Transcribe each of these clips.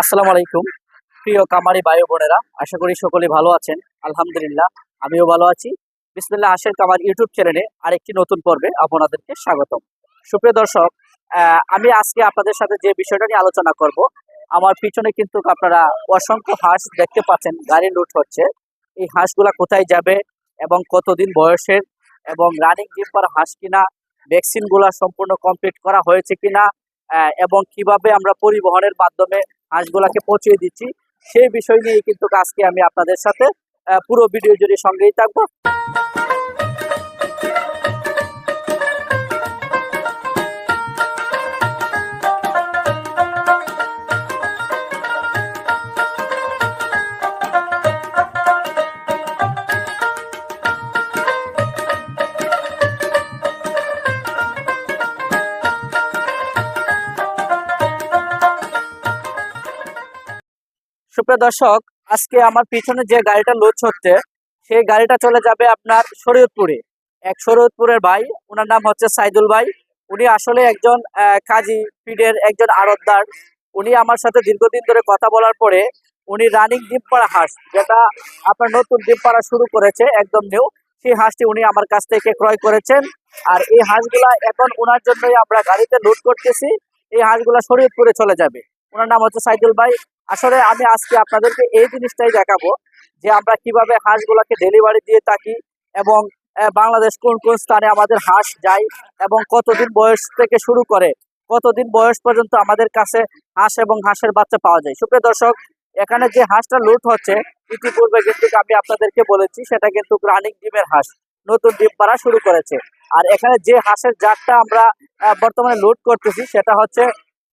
আসসালামু আলাইকুম। প্রিয় কামারি বায়ু বোনেরা, আশা করি সকলে ভালো আছেন। আলহামদুলিল্লাহ, আমিও ভালো আছি। বিসমিল্লাহ আশের কামার ইউটিউব চ্যানেলে আরেকটি নতুন পর্বে আপনাদেরকে স্বাগতম। সুপ্রিয় দর্শক আমি আজকে আপনাদের সাথে যে বিষয়টা নিয়ে আলোচনা করব, আমার পিছনে কিন্তু আপনারা অসংখ্য হাঁস দেখতে পাচ্ছেন গাড়ি লুট হচ্ছে। এই হাঁসগুলা কোথায় যাবে এবং কতদিন বয়সের এবং রানিং ডিম হাঁস কিনা ভ্যাকসিনগুলা সম্পূর্ণ কমপ্লিট করা হয়েছে কিনা এবং কীভাবে আমরা পরিবহনের মাধ্যমে হাঁসগুলাকে পৌঁছে দিচ্ছি। সেই বিষয় নিয়ে কিন্তু আজকে আমি আপনাদের সাথে পুরো ভিডিও জুড়ে সঙ্গেই থাকব। সুপ্রিয় দর্শক, আজকে আমার পিছনে যে গাড়িটা লোড হচ্ছে, সেই গাড়িটা চলে যাবে আপনার শরীয়তপুরে। এক শরীয়তপুরের ভাই ওনার নাম হচ্ছে সাইদুল ভাই। উনি আসলে একজন কাজী ফিডের একজন আড়তদার উনি আমার সাথে দীর্ঘদিন ধরে কথা বলার পরে উনি রানিং ডিম পাড়া হাঁস, যেটা আপনার নতুন ডিম পাড়া শুরু করেছে, একদম নিউ সেই হাঁসটি উনি আমার কাছ থেকে ক্রয় করেছেন। আর এই হাঁসগুলা এখন ওনার জন্যই আমরা গাড়িতে লোড করতেছি। এই হাঁসগুলা শরীয়তপুরে চলে যাবে। ওনার নাম হচ্ছে সাইদুল ভাই। আসলে আমি আজকে আপনাদেরকে এই জিনিসটাই দেখাবো যে আমরা কীভাবে হাঁসগুলাকে ডেলিভারি দিয়ে থাকি এবং বাংলাদেশ কোন কোন স্থানে আমাদের হাঁস যায় এবং কতদিন বয়স থেকে শুরু করে, কতদিন বয়স পর্যন্ত আমাদের কাছে হাঁস এবং হাঁসের বাচ্চা পাওয়া যায়। সুপ্রিয় দর্শক, এখানে যে হাঁসটা লুট হচ্ছে, ইতিপূর্বে কিন্তু আমি আপনাদেরকে বলেছি, সেটা কিন্তু রানিং ডিমের হাঁস, নতুন ডিম পাড়া শুরু করেছে। আর এখানে যে হাঁসের জাতটা আমরা বর্তমানে লুট করতেছি, সেটা হচ্ছে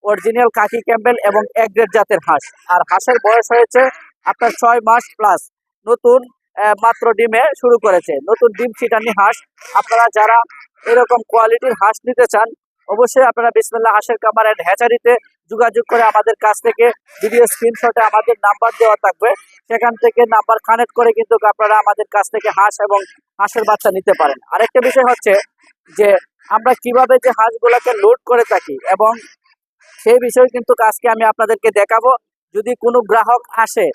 অরিজিনাল কাকি ক্যাম্বেল এবং এক গ্রেড জাতের হাঁস। আর হাঁসের বয়স হয়েছে আপনার ছয় মাস প্লাস নতুন মাত্র ডিমে শুরু করেছে। নতুন ডিম ছিটানি হাঁস। আপনারা যারা এরকম কোয়ালিটির হাঁস নিতে চান, অবশ্যই আপনারা বিসমিল্লাহ হাঁসের কামার অ্যান্ড হ্যাচারিতে যোগাযোগ করে আমাদের কাছ থেকে ভিডিও স্ক্রিনশটে আমাদের নাম্বার দেওয়া থাকবে। সেখান থেকে নাম্বার কানেক্ট করে কিন্তু আপনারা আমাদের কাছ থেকে হাঁস এবং হাঁসের বাচ্চা নিতে পারেন। আরেকটা বিষয় হচ্ছে যে আমরা কীভাবে যে হাঁসগুলোকে লোড করে থাকি এবং সেই বিষয় কিন্তু আজকে আমি আপনাদেরকে দেখাবো। যদি কোনো গ্রাহক আসে,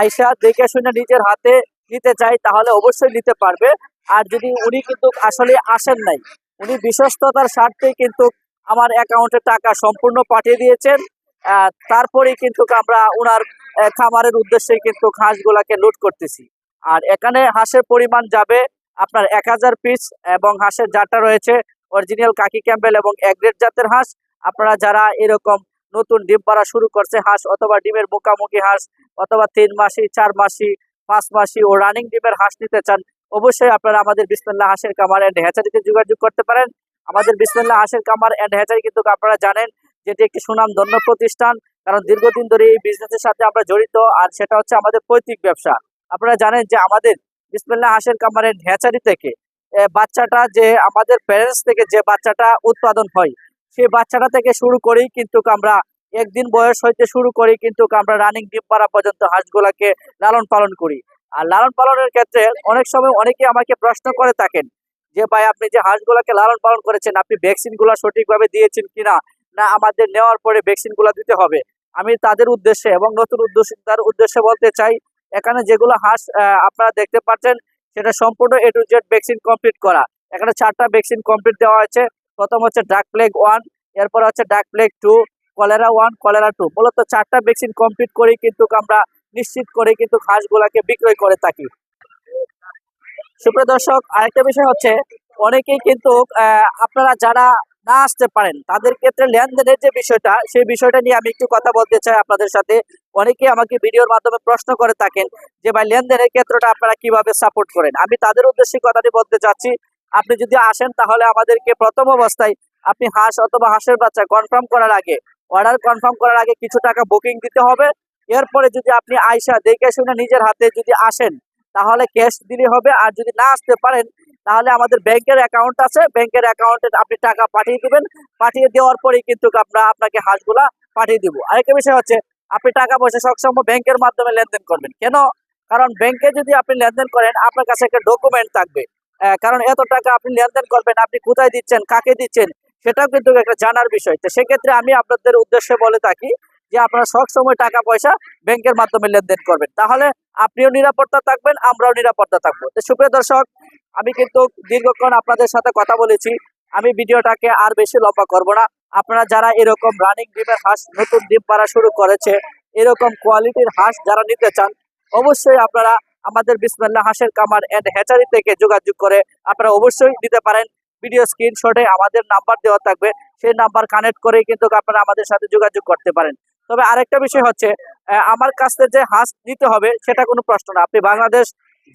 আইসা দেখে শুনে নিজের হাতে নিতে চাই তাহলে অবশ্যই নিতে পারবে। আর যদি উনি কিন্তু আসলে আসেন নাই, উনি বিশ্বস্ততার স্বার্থেই কিন্তু আমার অ্যাকাউন্টে টাকা সম্পূর্ণ পাঠিয়ে দিয়েছেন। তারপরেই কিন্তু আমরা ওনার খামারের উদ্দেশ্যে কিন্তু হাঁসগুলাকে লুট করতেছি। আর এখানে হাঁসের পরিমাণ যাবে আপনার এক হাজার পিস এবং হাঁসের জাতটা রয়েছে অরিজিনাল কাকি ক্যাম্বেল এবং এগ্রেড জাতের হাঁস। আপনারা যারা এরকম নতুন ডিম পাড়া শুরু করছে, হাঁস অথবা ডিমের মুখামুখি হাঁস অথবা তিন মাসি, চার মাসি, পাঁচ মাসি ও রানিং ডিমের হাঁস নিতে চান, অবশ্যই আপনারা আমাদের বিসমিল্লাহ হাঁসের কামার অ্যান্ড হ্যাচারিতে যোগাযোগ করতে পারেন। আমাদের বিসমিল্লাহ হাঁসের কামার অ্যান্ড হ্যাচারি কিন্তু আপনারা জানেন, যেটি একটি সুনাম ধন্য প্রতিষ্ঠান, কারণ দীর্ঘদিন ধরে এই বিজনেসের সাথে আমরা জড়িত আর সেটা হচ্ছে আমাদের পৈতৃক ব্যবসা। আপনারা জানেন যে আমাদের বিসমিল্লাহ হাঁসের কামার অ্যান্ড হ্যাচারি থেকে বাচ্চাটা যে আমাদের প্যারেন্টস থেকে যে বাচ্চাটা উৎপাদন হয় সেই বাচ্চাটা থেকে শুরু করেই কিন্তু আমরা একদিন বয়স হইতে শুরু করি কিন্তু আমরা রানিং ডিম পাড়া পর্যন্ত হাঁসগুলাকে লালন পালন করি। আর লালন পালনের ক্ষেত্রে অনেক সময় অনেকে আমাকে প্রশ্ন করে থাকেন যে, ভাই, আপনি যে হাঁসগুলাকে লালন পালন করেছেন, আপনি ভ্যাকসিনগুলা সঠিকভাবে দিয়েছেন কিনা? না, আমাদের নেওয়ার পরে ভ্যাকসিনগুলা দিতে হবে। আমি তাদের উদ্দেশ্যে এবং নতুন উদ্যোক্তার উদ্দেশ্যে বলতে চাই, এখানে যেগুলো হাঁস আপনারা দেখতে পাচ্ছেন, সেটা সম্পূর্ণ A to Z vaccine complete করা। এখানে চারটা ভ্যাকসিন কমপ্লিট দেওয়া হয়েছে। প্রথম হচ্ছে ডাক প্লেগ ওয়ান এরপর হচ্ছে duck plague two cholera one cholera two মূলত চারটা ভ্যাকসিন কমপ্লিট করে কিন্তু আমরা নিশ্চিত করে কিন্তু হাঁসগুলাকে বিক্রয় করে থাকি। সুপ্রিয় দর্শক, আরেকটা বিষয় হচ্ছে, অনেকেই কিন্তু আপনারা যারা না আসতে পারেন, তাদের ক্ষেত্রে লেনদেনের যে বিষয়টা, সেই বিষয়টা নিয়ে আমি একটু কথা বলতে চাই আপনাদের সাথে। অনেকেই আমাকে ভিডিওর মাধ্যমে প্রশ্ন করে থাকেন যে, ভাই, লেনদেনের ক্ষেত্রটা আপনারা কীভাবে সাপোর্ট করেন? আমি তাদের উদ্দেশ্যে কথাটি বলতে চাচ্ছি আপনি যদি আসেন, তাহলে আমাদেরকে প্রথম অবস্থায় আপনি হাঁস অথবা হাঁসের বাচ্চা কনফার্ম করার আগে অর্ডার কনফার্ম করার আগে কিছু টাকা বুকিং দিতে হবে। এরপরে যদি আপনি আয়সা দেখে শুনে নিজের হাতে যদি আসেন, তাহলে ক্যাশ দিলে হবে। আর যদি না আসতে পারেন, তাহলে আমাদের ব্যাংকের অ্যাকাউন্ট আছে। ব্যাংকের অ্যাকাউন্টে আপনি টাকা পাঠিয়ে দিবেন। পাঠিয়ে দেওয়ার পরেই কিন্তু আমরা আপনাকে হাঁসগুলা পাঠিয়ে দিব। আরেকটা বিষয় হচ্ছে, আপনি টাকা পয়সা সবসময় ব্যাংকের মাধ্যমে লেনদেন করবেন। কেন? কারণ ব্যাংকে যদি আপনি লেনদেন করেন, আপনার কাছে একটা ডকুমেন্ট থাকবে। কারণ এত টাকা আপনি লেনদেন করবেন, আপনি কোথায় দিচ্ছেন, কাকে দিচ্ছেন, সেটাও কিন্তু একটা জানার বিষয়। তো সেক্ষেত্রে আমি আপনাদের উদ্দেশ্যে বলে থাকি যে আপনারা সব সময় টাকা পয়সা ব্যাংকের মাধ্যমে লেনদেন করবেন। তাহলে আপনিও নিরাপত্তা থাকবেন, আমরাও নিরাপত্তা থাকব। তো সুপ্রিয় দর্শক, আমি কিন্তু দীর্ঘক্ষণ আপনাদের সাথে কথা বলেছি। আমি ভিডিওটাকে আর বেশি লম্বা করব না। আপনারা যারা এরকম রানিং ডিমের হাঁস, নতুন ডিম পাড়া শুরু করেছে, এরকম কোয়ালিটির হাঁস যারা নিতে চান, অবশ্যই আপনারা আমাদের বিসমিল্লাহ হাঁসের কামার এন্ড হ্যাচারি থেকে যোগাযোগ করে আপনারা অবশ্যই দিতে পারেন। ভিডিও স্ক্রিনশটে আমাদের নাম্বার দেওয়া থাকবে। সেই নাম্বার কানেক্ট করে কিন্তু আপনারা আমাদের সাথে যোগাযোগ করতে পারেন। তবে আরেকটা বিষয় হচ্ছে আমার কাছ যে হাঁস নিতে হবে, সেটা কোনো প্রশ্ন না। আপনি বাংলাদেশ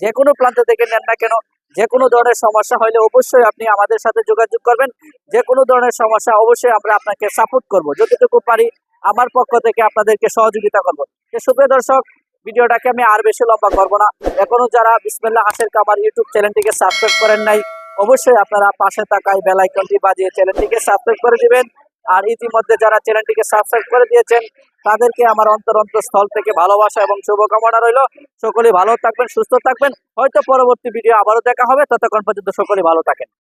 যে কোনো প্রান্ত থেকে নেন না কেন, যে কোনো ধরনের সমস্যা হলে অবশ্যই আপনি আমাদের সাথে যোগাযোগ করবেন। যে কোনো ধরনের সমস্যা, অবশ্যই আমরা আপনাকে সাপোর্ট করব। যতটুকু পারি, আমার পক্ষ থেকে আপনাদেরকে সহযোগিতা করব। সুপ্রিয় দর্শক ভিডিওটাকে আমি আর বেশি লম্বা করব না। এখনও যারা বিসমিল্লাহ হাসের কামার ইউটিউব চ্যানেলটিকে সাবস্ক্রাইব করেন নাই, অবশ্যই আপনারা পাশে থাকা বেল আইকনটি বাজিয়ে চ্যানেলটিকে সাবস্ক্রাইব করে দিবেন। আর ইতিমধ্যে যারা চ্যানেলটিকে সাবস্ক্রাইব করে দিয়েছেন, তাদেরকে আমার অন্তর স্থল থেকে ভালোবাসা এবং শুভকামনা রইল। সকলে ভালো থাকবেন, সুস্থ থাকবেন। হয়তো পরবর্তী ভিডিও আবারও দেখা হবে। ততক্ষণ পর্যন্ত সকলে ভালো থাকেন।